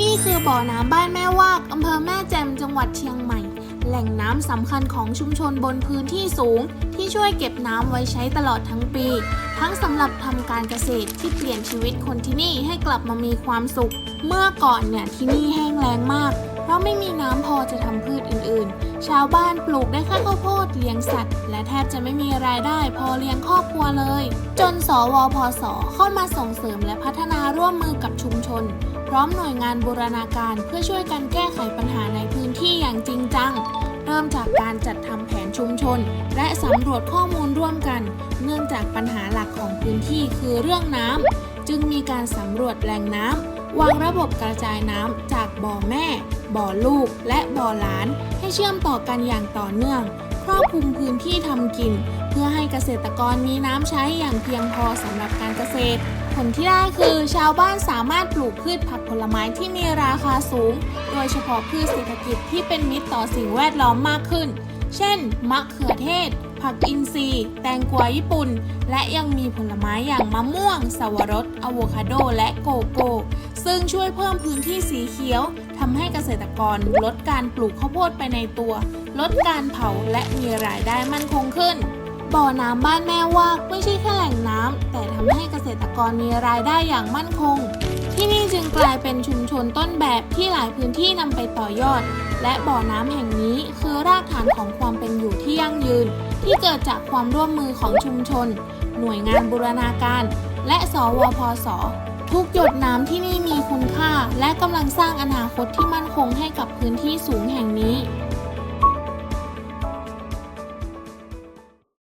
นี่คือบ่อน้ำบ้านแม่วากอำเภอแม่แจ่มจังหวัดเชียงใหม่ แหล่งน้ำสำคัญของชุมชนบนพื้นที่สูง ที่ช่วยเก็บน้ำไว้ใช้ตลอดทั้งปี ทั้งสำหรับทำการเกษตรที่เปลี่ยนชีวิตคนที่นี่ให้กลับมามีความสุข เมื่อก่อนเนี่ยที่นี่แห้งแล้งมาก เพราะไม่มีน้ำพอจะทำพืชอื่นๆ ชาวบ้านปลูกได้แค่ข้าวโพดเลี้ยงสัตว์ และแทบจะไม่มีรายได้พอเลี้ยงครอบครัวเลย จนสวพศเข้ามาส่งเสริมและพัฒนาร่วมมือกับชุมชน ร้อมหน่วยงานบูรณาการเพื่อช่วยกันแก้ไขปัญหาในพื้นที่อย่างจริงจัง เริ่มจากการจัดทำแผนชุมชน และสำรวจข้อมูลร่วมกัน เนื่องจากปัญหาหลักของพื้นที่คือเรื่องน้ำจึงมีการสำรวจแหล่งน้ำวางระบบกระจายน้ำจากบ่อแม่ บ่อลูก และบ่อหลาน ให้เชื่อมต่อกันอย่างต่อเนื่อง ครอบคลุมพื้นที่ทำกิน เกษตรกรมีน้ำใช้อย่างเพียงพอสำหรับการเกษตร ผลที่ได้คือชาวบ้านสามารถปลูกพืชผักผลไม้ที่มีราคาสูง โดยเฉพาะพืชเศรษฐกิจที่เป็นมิตรต่อสิ่งแวดล้อมมากขึ้น เช่น มะเขือเทศ ผักอินทรีย์ แตงกวาญี่ปุ่น และยังมีผลไม้อย่างมะม่วง สวรสอะโวคาโด และโกโก้ ซึ่งช่วยเพิ่มพื้นที่สีเขียวทำให้เกษตรกรลดการปลูกข้าวโพดไปในตัว ลดการเผาและมีรายได้มั่นคงขึ้น บ่อน้ำบ้านแม่วากไม่ใช่แค่แหล่งน้ำแต่ทำให้เกษตรกรมีรายได้อย่างมั่นคง ที่นี่จึงกลายเป็นชุมชนต้นแบบที่หลายพื้นที่นำไปต่อยอด และบ่อน้ำแห่งนี้คือรากฐานของความเป็นอยู่ที่ยั่งยืน ที่เกิดจากความร่วมมือของชุมชน หน่วยงานบูรณาการ และสวพศทุกหยดน้ำที่นี่มีคุณค่า และกำลังสร้างอนาคตที่มั่นคงให้กับพื้นที่สูงแห่งนี้